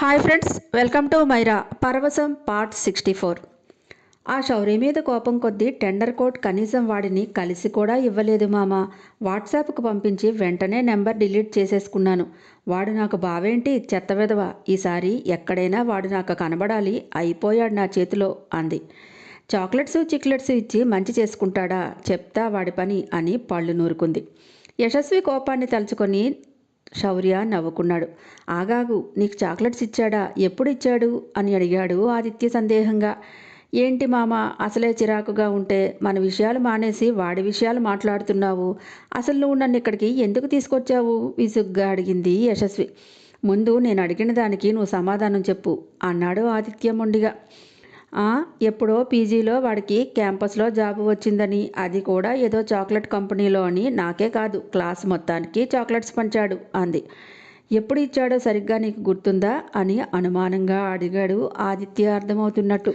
Hi friends welcome to Myra Paravasam part sixty four ఆ శౌర్య మీద కోపం కొద్దీ టెండర్ కోడ్ కనీసం వాడిని కలిసి కూడా ఇవ్వలేదు మామ. వాట్సాప్కు పంపించి వెంటనే నెంబర్ డిలీట్ చేసేసుకున్నాను. వాడు నాకు బావేంటి చెత్త విధవ? ఈసారి ఎక్కడైనా వాడు నాకు కనబడాలి అయిపోయాడు నా చేతిలో అంది. చాక్లెట్స్ చిక్లెట్స్ ఇచ్చి మంచి చేసుకుంటాడా? చెప్తా వాడి పని అని పళ్ళు నూరుకుంది. యశస్వి కోపాన్ని తలుచుకొని శౌర్య నవ్వుకున్నాడు. ఆగాగు నీకు చాక్లెట్స్ ఇచ్చాడా? ఎప్పుడు ఇచ్చాడు? అని అడిగాడు ఆదిత్య సందేహంగా. ఏంటి మామ అసలే చిరాకుగా ఉంటే మన విషయాలు మానేసి వాడి విషయాలు మాట్లాడుతున్నావు. అసలు నువ్వు నన్ను ఇక్కడికి ఎందుకు తీసుకొచ్చావు? విసుగ్గా అడిగింది యశస్వి. ముందు నేను అడిగిన దానికి నువ్వు సమాధానం చెప్పు అన్నాడు ఆదిత్య మొండిగా. ఎప్పుడో పీజీలో వాడికి క్యాంపస్లో జాబ్ వచ్చిందని. అది కూడా ఏదో చాక్లెట్ కంపెనీలో అని నాకే కాదు క్లాస్ మొత్తానికి చాక్లెట్స్ పంచాడు అంది. ఎప్పుడు ఇచ్చాడో సరిగ్గా నీకు గుర్తుందా? అని అనుమానంగా అడిగాడు ఆదిత్య అర్థమవుతున్నట్టు.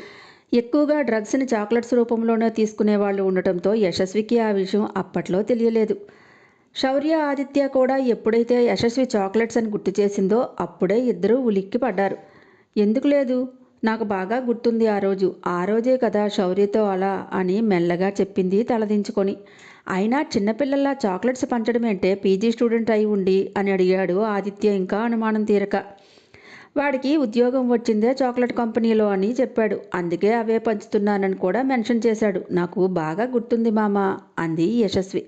ఎక్కువగా డ్రగ్స్ని చాక్లెట్స్ రూపంలోనే తీసుకునే వాళ్ళు ఉండటంతో యశస్వికి ఆ విషయం అప్పట్లో తెలియలేదు. శౌర్య ఆదిత్య కూడా ఎప్పుడైతే యశస్వి చాక్లెట్స్ అని గుర్తు చేసిందో అప్పుడే ఇద్దరూ ఉలిక్కి పడ్డారు ఎందుకు లేదు? నాకు బాగా గుర్తుంది ఆ రోజు. ఆ రోజే కదా శౌర్యతో అలా అని మెల్లగా చెప్పింది తలదించుకొని. అయినా చిన్నపిల్లల్లా చాక్లెట్స్ పంచడం అంటే పీజీ స్టూడెంట్ అయి ఉండి అని అడిగాడు ఆదిత్య ఇంకా అనుమానం తీరక. వాడికి ఉద్యోగం వచ్చిందే చాక్లెట్ కంపెనీలో అని చెప్పాడు. అందుకే అవే పంచుతున్నానని కూడా మెన్షన్ చేశాడు. నాకు బాగా గుర్తుంది మామ అంది యశస్వి.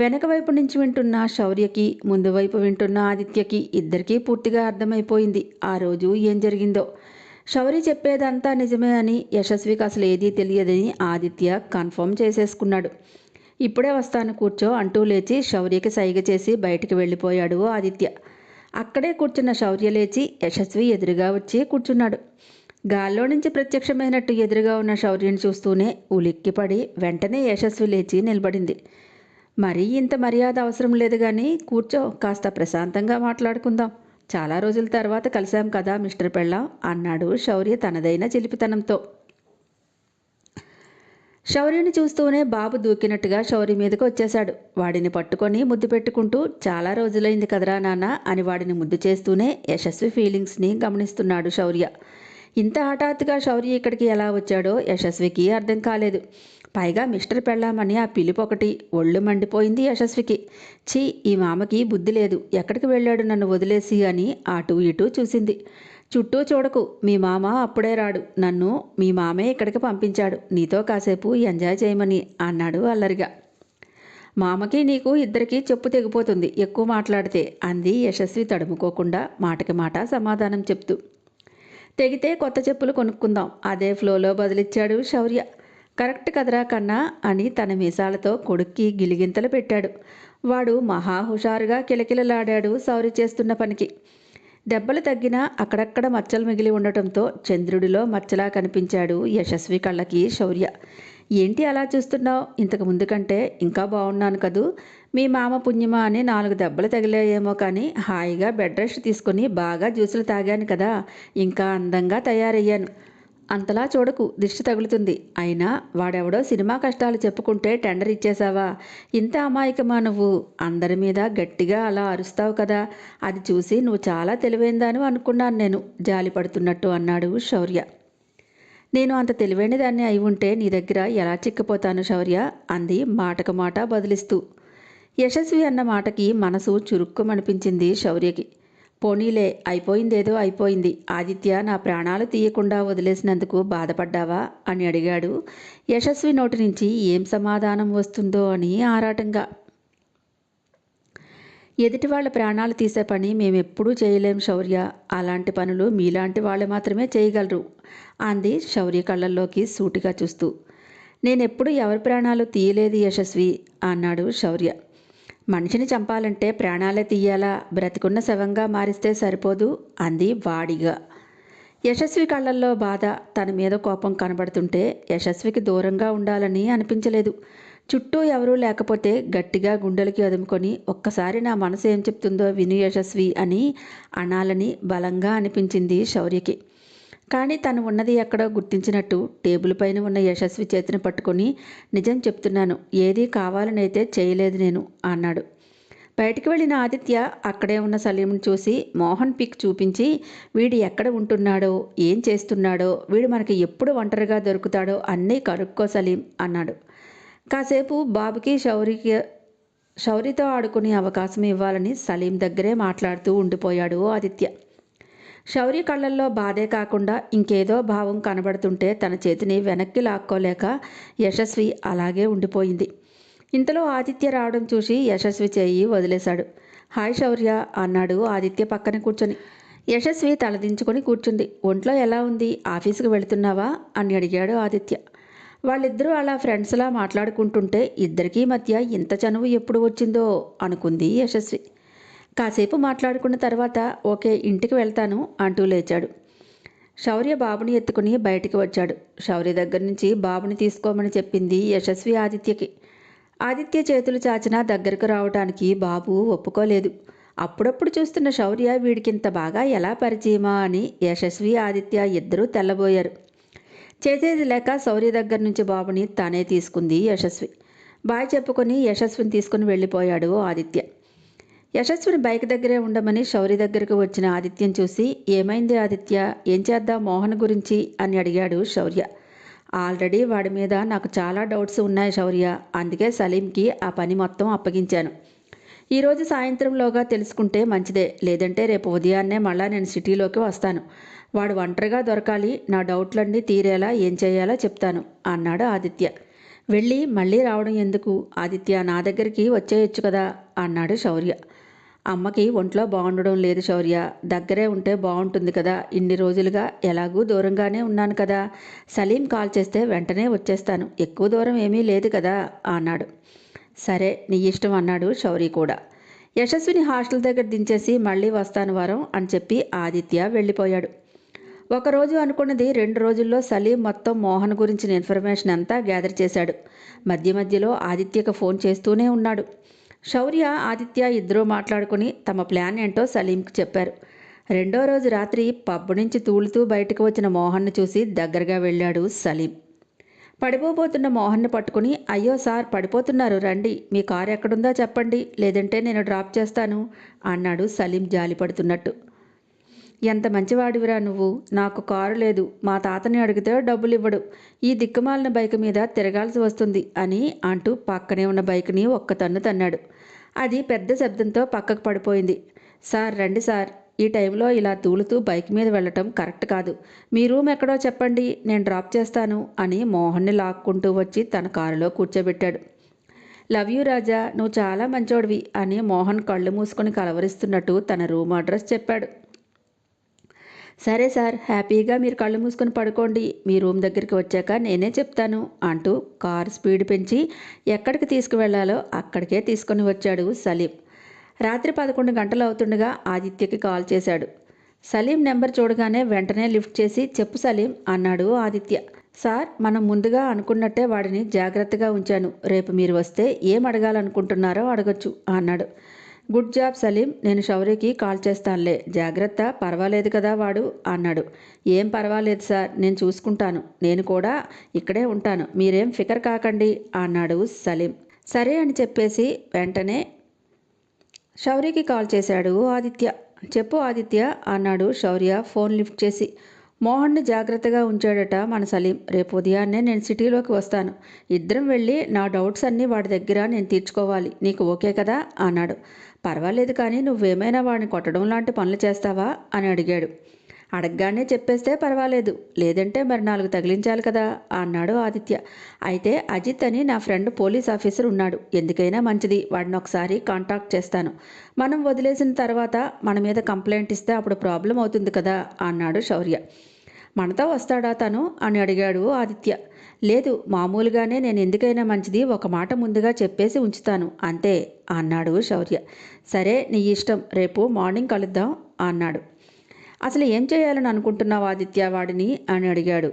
వెనక వైపు నుంచి వింటున్న శౌర్యకి ముందు వైపు వింటున్న ఆదిత్యకి ఇద్దరికీ పూర్తిగా అర్థమైపోయింది. ఆ రోజు ఏం జరిగిందో. శౌరి చెప్పేదంతా నిజమే అని యశస్వికి అసలు ఏదీ తెలియదని ఆదిత్య కన్ఫర్మ్ చేసేసుకున్నాడు. ఇప్పుడే వస్తాను కూర్చో అంటూ లేచి శౌర్యకి సైగ చేసి బయటికి వెళ్ళిపోయాడు ఆదిత్య. అక్కడే కూర్చున్న శౌర్య లేచి యశస్వి ఎదురుగా వచ్చి కూర్చున్నాడు. గాల్లో నుంచి ప్రత్యక్షమైనట్టు ఎదురుగా ఉన్న శౌర్యని చూస్తూనే ఉలిక్కిపడి వెంటనే యశస్వి లేచి నిలబడింది. మరీ ఇంత మర్యాద అవసరం లేదు కానీ కూర్చో కాస్త ప్రశాంతంగా మాట్లాడుకుందాం. చాలా రోజుల తర్వాత కలిశాం కదా మిస్టర్ పెళ్ళాం అన్నాడు శౌర్య తనదైన చిలిపితనంతో. శౌర్యని చూస్తూనే బాబు దూకినట్టుగా శౌర్య మీదకి వచ్చేశాడు. వాడిని పట్టుకొని ముద్దు పెట్టుకుంటూ చాలా రోజులైంది కదరా నాన్న అని వాడిని ముద్దు చేస్తూనే యశస్వి ఫీలింగ్స్ని గమనిస్తున్నాడు శౌర్య. ఇంత హఠాత్తుగా శౌర్య ఇక్కడికి ఎలా వచ్చాడో యశస్వికి అర్థం కాలేదు. పైగా మిస్టర్ పెళ్ళామని ఆ పిలుపు ఒకటి ఒళ్ళు మండిపోయింది యశస్వికి. ఛీ ఈ మామకి బుద్ధి లేదు. ఎక్కడికి వెళ్ళాడు నన్ను వదిలేసి అని అటు ఇటు చూసింది. చుట్టూ చూడకు మీ మామ అప్పుడే రాడు. నన్ను మీ మామే ఇక్కడికి పంపించాడు. నీతో కాసేపు ఎంజాయ్ చేయమని అన్నాడు అల్లరిగా. మామకి నీకు ఇద్దరికి చెప్పు తెగిపోతుంది ఎక్కువ మాట్లాడితే అంది యశస్వి తడుముకోకుండా మాటకి మాట సమాధానం చెప్తూ. తెగితే కొత్త చెప్పులు కొనుక్కుందాం. అదే ఫ్లోలో బదిలిచ్చాడు శౌర్య. కరెక్ట్ కదరా కన్నా అని తన మీసాలతో కొడుక్కి గిలిగింతలు పెట్టాడు. వాడు మహా హుషారుగా కిలకిలలాడాడు సౌరి చేస్తున్న పనికి. దెబ్బలు తగ్గినా అక్కడక్కడ మచ్చలు మిగిలి ఉండటంతో చంద్రుడిలో మచ్చలా కనిపించాడు యశస్వి కళ్ళకి శౌర్య. ఏంటి అలా చూస్తున్నావు? ఇంతకు ముందు కంటే ఇంకా బాగున్నాను కదూ. మీ మామ పుణ్యమా అని నాలుగు దెబ్బలు తగిలాయేమో కానీ హాయిగా బెడ్ రెస్ట్ తీసుకుని బాగా జ్యూసులు తాగాను కదా. ఇంకా అందంగా తయారయ్యాను. అంతలా చూడకు దిష్టి తగులుతుంది. అయినా వాడెవడో సినిమా కష్టాలు చెప్పుకుంటే టెండర్ ఇచ్చేసావా ఇంత అమాయకమా నువ్వు? అందరి మీద గట్టిగా అలా అరుస్తావు కదా. అది చూసి నువ్వు చాలా తెలివైందాను అనుకున్నాను నేను జాలి పడుతున్నట్టు అన్నాడు శౌర్య. నేను అంత తెలివైన దాన్ని అయి ఉంటే నీ దగ్గర ఎలా చిక్కిపోతాను శౌర్య? అంది మాటకు మాట బదిలిస్తూ. యశస్వి అన్న మాటకి మనసు చురుక్కుమనిపించింది శౌర్యకి. పోనీలే అయిపోయిందేదో అయిపోయింది. ఆదిత్య నా ప్రాణాలు తీయకుండా వదిలేసినందుకు బాధపడ్డావా? అని అడిగాడు. యశస్వి నోటి నుంచి ఏం సమాధానం వస్తుందో అని ఆరాటంగా. ఎదుటి వాళ్ళ ప్రాణాలు తీసే పని మేమెప్పుడూ చేయలేం శౌర్య. అలాంటి పనులు మీలాంటి వాళ్ళు మాత్రమే చేయగలరు. అంది శౌర్య కళ్ళల్లోకి సూటిగా చూస్తూ. నేనెప్పుడు ఎవరి ప్రాణాలు తీయలేదు యశస్వి అన్నాడు శౌర్య. మనిషిని చంపాలంటే ప్రాణాలే తీయాలా? బ్రతికున్న శవంగా మారిస్తే సరిపోదు అంది వాడిగా. యశస్వి కళ్ళల్లో బాధ తన మీద కోపం కనబడుతుంటే యశస్వికి దూరంగా ఉండాలని అనిపించలేదు. చుట్టూ ఎవరూ లేకపోతే గట్టిగా గుండెలకి అదుముకొని ఒక్కసారి నా మనసు ఏం చెప్తుందో విను యశస్వి అని అనాలని బలంగా అనిపించింది శౌర్యకి. కానీ తను ఉన్నది ఎక్కడో గుర్తించినట్టు టేబుల్ పైన ఉన్న యశస్వి చేతిని పట్టుకొని నిజం చెప్తున్నాను ఏదీ కావాలనైతే చేయలేదు నేను అన్నాడు. బయటికి వెళ్ళిన ఆదిత్య అక్కడే ఉన్న సలీంని చూసి మోహన్ పిక్ చూపించి వీడు ఎక్కడ ఉంటున్నాడో ఏం చేస్తున్నాడో వీడు మనకి ఎప్పుడు ఒంటరిగా దొరుకుతాడో అన్నీ కనుక్కో సలీం అన్నాడు. కాసేపు బాబుకి శౌరికి శౌరితో ఆడుకునే అవకాశం ఇవ్వాలని సలీం దగ్గరే మాట్లాడుతూ ఉండిపోయాడు ఆదిత్య. శౌర్య కళ్ళల్లో బాధే కాకుండా ఇంకేదో భావం కనబడుతుంటే తన చేతిని వెనక్కి లాక్కోలేక యశస్వి అలాగే ఉండిపోయింది. ఇంతలో ఆదిత్య రావడం చూసి యశస్వి చేయి వదిలేశాడు. హాయ్ శౌర్య అన్నాడు ఆదిత్య పక్కన కూర్చొని. యశస్వి తలదించుకొని కూర్చుంది. ఒంట్లో ఎలా ఉంది? ఆఫీసుకు వెళుతున్నావా? అని అడిగాడు ఆదిత్య. వాళ్ళిద్దరూ అలా ఫ్రెండ్స్లా మాట్లాడుకుంటుంటే ఇద్దరికీ మధ్య ఇంత చనువు ఎప్పుడు వచ్చిందో అనుకుంది యశస్వి. కాసేపు మాట్లాడుకున్న తర్వాత ఓకే ఇంటికి వెళ్తాను అంటూ లేచాడు. శౌర్య బాబుని ఎత్తుకుని బయటికి వచ్చాడు. శౌర్య దగ్గర నుంచి బాబుని తీసుకోమని చెప్పింది యశస్వి ఆదిత్యకి. ఆదిత్య చేతులు చాచినా దగ్గరకు రావటానికి బాబు ఒప్పుకోలేదు. అప్పుడప్పుడు చూస్తున్న శౌర్య వీడికింత బాగా ఎలా పరిచయమా అని యశస్వి ఆదిత్య ఇద్దరూ తెల్లబోయారు. చేసేది లేక శౌర్య దగ్గర నుంచి బాబుని తానే తీసుకుంది యశస్వి. బాయ్ చెప్పుకొని యశస్విని తీసుకుని వెళ్ళిపోయాడు ఆదిత్య. యశస్విని బైక్ దగ్గరే ఉండమని శౌరి దగ్గరకు వచ్చిన ఆదిత్యం చూసి ఏమైంది ఆదిత్య? ఏం చేద్దాం మోహన్ గురించి? అని అడిగాడు శౌర్య. ఆల్రెడీ వాడి మీద నాకు చాలా డౌట్స్ ఉన్నాయి శౌర్య. అందుకే సలీంకి ఆ పని మొత్తం అప్పగించాను. ఈరోజు సాయంత్రంలోగా తెలుసుకుంటే మంచిదే. లేదంటే రేపు ఉదయాన్నే మళ్ళా నేను సిటీలోకి వస్తాను. వాడు ఒంటరిగా దొరకాలి నా డౌట్లన్నీ తీరేలా ఏం చేయాలో చెప్తాను అన్నాడు ఆదిత్య. వెళ్ళి మళ్ళీ రావడం ఎందుకు? ఆదిత్య నా దగ్గరికి వచ్చేయచ్చు కదా అన్నాడు శౌర్య. అమ్మకి ఒంట్లో బాగుండడం లేదు శౌర్య. దగ్గరే ఉంటే బాగుంటుంది కదా. ఇన్ని రోజులుగా ఎలాగూ దూరంగానే ఉన్నాను కదా. సలీం కాల్ చేస్తే వెంటనే వచ్చేస్తాను. ఎక్కువ దూరం ఏమీ లేదు కదా అన్నాడు. సరే నీ ఇష్టం అన్నాడు శౌరి కూడా. యశస్విని హాస్టల్ దగ్గర దించేసి మళ్ళీ వస్తాను వారం అని చెప్పి ఆదిత్య వెళ్ళిపోయాడు. ఒకరోజు అనుకున్నది రెండు రోజుల్లో సలీం మొత్తం మోహన్ గురించిన ఇన్ఫర్మేషన్ అంతా గ్యాదర్ చేశాడు. మధ్య మధ్యలో ఆదిత్యకు ఫోన్ చేస్తూనే ఉన్నాడు. శౌర్య ఆదిత్య ఇద్దరూ మాట్లాడుకుని తమ ప్లాన్ ఏంటో సలీంకి చెప్పారు. రెండో రోజు రాత్రి పబ్బు నుంచి తూలుతూ బయటకు వచ్చిన మోహన్ను చూసి దగ్గరగా వెళ్ళాడు సలీం. పడిపోబోతున్న మోహన్ని పట్టుకుని అయ్యో సార్ పడిపోతున్నారు రండి. మీ కారు ఎక్కడుందో చెప్పండి. లేదంటే నేను డ్రాప్ చేస్తాను అన్నాడు సలీం జాలిపడుతున్నట్టు. ఎంత మంచివాడివిరా నువ్వు? నాకు కారు లేదు. మా తాతని అడిగితే డబ్బులు ఇవ్వడు ఈ దిక్కుమాలిన బైక్ మీద తిరగాల్సి వస్తుంది అని అంటూ పక్కనే ఉన్న బైక్ని ఒక్క తన్ను తన్నాడు. అది పెద్ద శబ్దంతో పక్కకు పడిపోయింది. సార్ రండి సార్. ఈ టైంలో ఇలా తూలుతూ బైక్ మీద వెళ్ళటం కరెక్ట్ కాదు. మీ రూమ్ ఎక్కడో చెప్పండి. నేను డ్రాప్ చేస్తాను అని మోహన్ని లాక్కుంటూ వచ్చి తన కారులో కూర్చోబెట్టాడు. లవ్ యూ రాజా నువ్వు చాలా మంచోడివి అని మోహన్ కళ్ళు మూసుకొని కలవరిస్తున్నట్టు తన రూమ్ అడ్రస్ చెప్పాడు. సరే సార్ హ్యాపీగా మీరు కళ్ళు మూసుకొని పడుకోండి. మీ రూమ్ దగ్గరికి వచ్చాక నేనే చెప్తాను అంటూ కార్ స్పీడ్ పెంచి ఎక్కడికి తీసుకువెళ్ళాలో అక్కడికే తీసుకొని వచ్చాడు సలీం. రాత్రి పదకొండు గంటలు అవుతుండగా ఆదిత్యకి కాల్ చేశాడు. సలీం నెంబర్ చూడగానే వెంటనే లిఫ్ట్ చేసి చెప్పు సలీం అన్నాడు ఆదిత్య. సార్ మనం ముందుగా అనుకున్నట్టే వాడిని జాగ్రత్తగా ఉంచాను. రేపు మీరు వస్తే ఏం అడగాలనుకుంటున్నారో అడగచ్చు అన్నాడు. గుడ్ జాబ్ సలీం నేను శౌర్యకి కాల్ చేస్తానులే. జాగ్రత్త పర్వాలేదు కదా వాడు అన్నాడు. ఏం పర్వాలేదు సార్ నేను చూసుకుంటాను. నేను కూడా ఇక్కడే ఉంటాను. మీరేం ఫికర్ కాకండి అన్నాడు సలీం. సరే అని చెప్పేసి వెంటనే షౌరికి కాల్ చేశాడు ఆదిత్య. చెప్పు ఆదిత్య అన్నాడు శౌర్య ఫోన్ లిఫ్ట్ చేసి. మోహన్ని జాగ్రత్తగా ఉంచాడట మన సలీం. రేపు ఉదయాన్నే నేను సిటీలోకి వస్తాను. ఇద్దరం వెళ్ళి నా డౌట్స్ అన్నీ వాడి దగ్గర నేను తీర్చుకోవాలి. నీకు ఓకే కదా? అన్నాడు. పర్వాలేదు కానీ నువ్వేమైనా వాడిని కొట్టడం లాంటి పనులు చేస్తావా? అని అడిగాడు. అడగగానే చెప్పేస్తే పర్వాలేదు. లేదంటే మరి నాలుగు తగిలించాలి కదా అన్నాడు ఆదిత్య. అయితే అజిత్ అని నా ఫ్రెండ్ పోలీస్ ఆఫీసర్ ఉన్నాడు. ఎందుకైనా మంచిది. వాడిని ఒకసారి కాంటాక్ట్ చేస్తాను. మనం వదిలేసిన తర్వాత మన మీద కంప్లైంట్ ఇస్తే అప్పుడు ప్రాబ్లం అవుతుంది కదా అన్నాడు శౌర్య. మనతో వస్తాడా తను అని అడిగాడు ఆదిత్య. లేదు మామూలుగానే నేను ఎందుకైనా మంచిది ఒక మాట ముందుగా చెప్పేసి ఉంచుతాను. అంతే అన్నాడు శౌర్య. సరే నీ ఇష్టం. రేపు మార్నింగ్ కలుద్దాం అన్నాడు. అసలు ఏం చేయాలని అనుకుంటున్నావు ఆదిత్య వాడిని? అని అడిగాడు.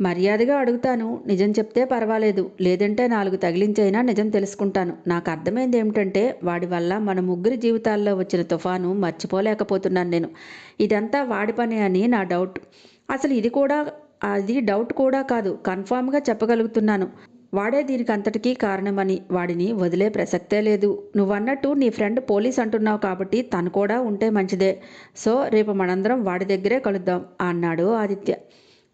మర్యాదగా అడుగుతాను. నిజం చెప్తే పర్వాలేదు. లేదంటే నాలుగు తగిలించైనా నిజం తెలుసుకుంటాను. నాకు అర్థమైంది ఏమిటంటే వాడి వల్ల మన ముగ్గురి జీవితాల్లో వచ్చిన తుఫాను మర్చిపోలేకపోతున్నాను నేను. ఇదంతా వాడి పని అని నా డౌట్. అసలు ఇది కూడా అది డౌట్ కూడా కాదు. కన్ఫామ్గా చెప్పగలుగుతున్నాను. వాడే దీనికి అంతటికీ కారణమని వాడిని వదిలే ప్రసక్తే లేదు. నువ్వన్నట్టు నీ ఫ్రెండ్ పోలీస్ అంటున్నావు కాబట్టి తను కూడా ఉంటే మంచిదే. సో రేపు మనందరం వాడి దగ్గరే కలుద్దాం అన్నాడు ఆదిత్య.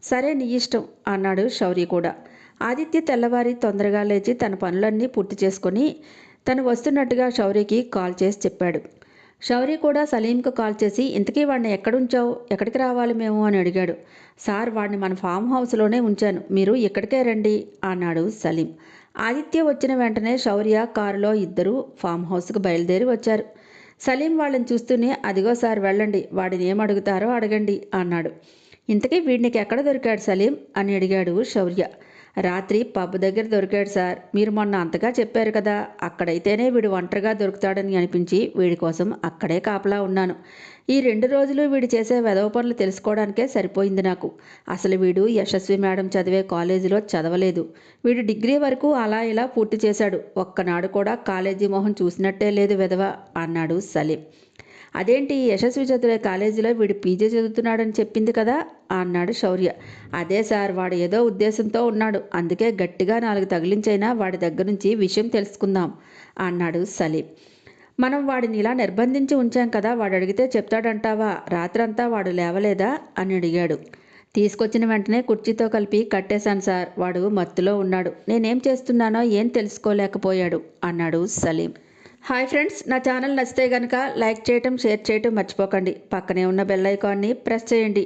సరే నీ ఇష్టం అన్నాడు శౌర్య కూడా. ఆదిత్య తెల్లవారి తొందరగా లేచి తన పనులన్నీ పూర్తి చేసుకొని తను వస్తున్నట్టుగా శౌర్యకి కాల్ చేసి చెప్పాడు. శౌర్య కూడా సలీంకు కాల్ చేసి ఇంతకీ వాడిని ఎక్కడుంచావు? ఎక్కడికి రావాలి మేము? అని అడిగాడు. సార్ వాడిని మన ఫామ్ హౌస్లోనే ఉంచాను. మీరు ఇక్కడికే రండి అన్నాడు సలీం. ఆదిత్య వచ్చిన వెంటనే శౌర్య కారులో ఇద్దరు ఫామ్ హౌస్కు బయలుదేరి వచ్చారు. సలీం వాళ్ళని చూస్తూనే అదిగో సార్ వెళ్ళండి. వాడిని ఏం అడుగుతారో అడగండి అన్నాడు. ఇంతకీ వీడికి ఎక్కడ దొరికాడు సలీం? అని అడిగాడు శౌర్య. రాత్రి పబ్ దగ్గర దొరికాడు సార్. మీరు మొన్న అంతగా చెప్పారు కదా అక్కడైతేనే వీడు ఒంటరిగా దొరుకుతాడని అనిపించి వీడి కోసం అక్కడే కాపలా ఉన్నాను. ఈ రెండు రోజులు వీడు చేసే వెధవ పనులు తెలుసుకోవడానికే సరిపోయింది నాకు. అసలు వీడు యశస్వి మేడం చదివే కాలేజీలో చదవలేదు. వీడు డిగ్రీ వరకు అలా ఇలా పూర్తి చేశాడు. ఒక్కనాడు కూడా కాలేజీ మొహం చూసినట్టే లేదు వెధవ అన్నాడు సలీం. అదేంటి యశస్వి చదివే కాలేజీలో వీడు పీజీ చదువుతున్నాడని చెప్పింది కదా? అన్నాడు శౌర్య. అదే సార్ వాడు ఏదో ఉద్దేశంతో ఉన్నాడు. అందుకే గట్టిగా నాలుగు తగిలించైనా వాడి దగ్గర నుంచి విషయం తెలుసుకుందాం అన్నాడు సలీం. మనం వాడిని ఇలా నిర్బంధించి ఉంచాం కదా వాడు అడిగితే చెప్తాడంటావా? రాత్రంతా వాడు లేవలేదా? అని అడిగాడు. తీసుకొచ్చిన వెంటనే కుర్చీతో కలిపి కట్టేశాను సార్ వాడు మత్తులో ఉన్నాడు. నేనేం చేస్తున్నానో ఏం తెలుసుకోలేకపోయాడు అన్నాడు సలీం. హాయ్ ఫ్రెండ్స్ నా ఛానల్ నచ్చితే కనుక లైక్ చేయటం షేర్ చేయటం మర్చిపోకండి. పక్కనే ఉన్న బెల్ ఐకాన్ని ప్రెస్ చేయండి.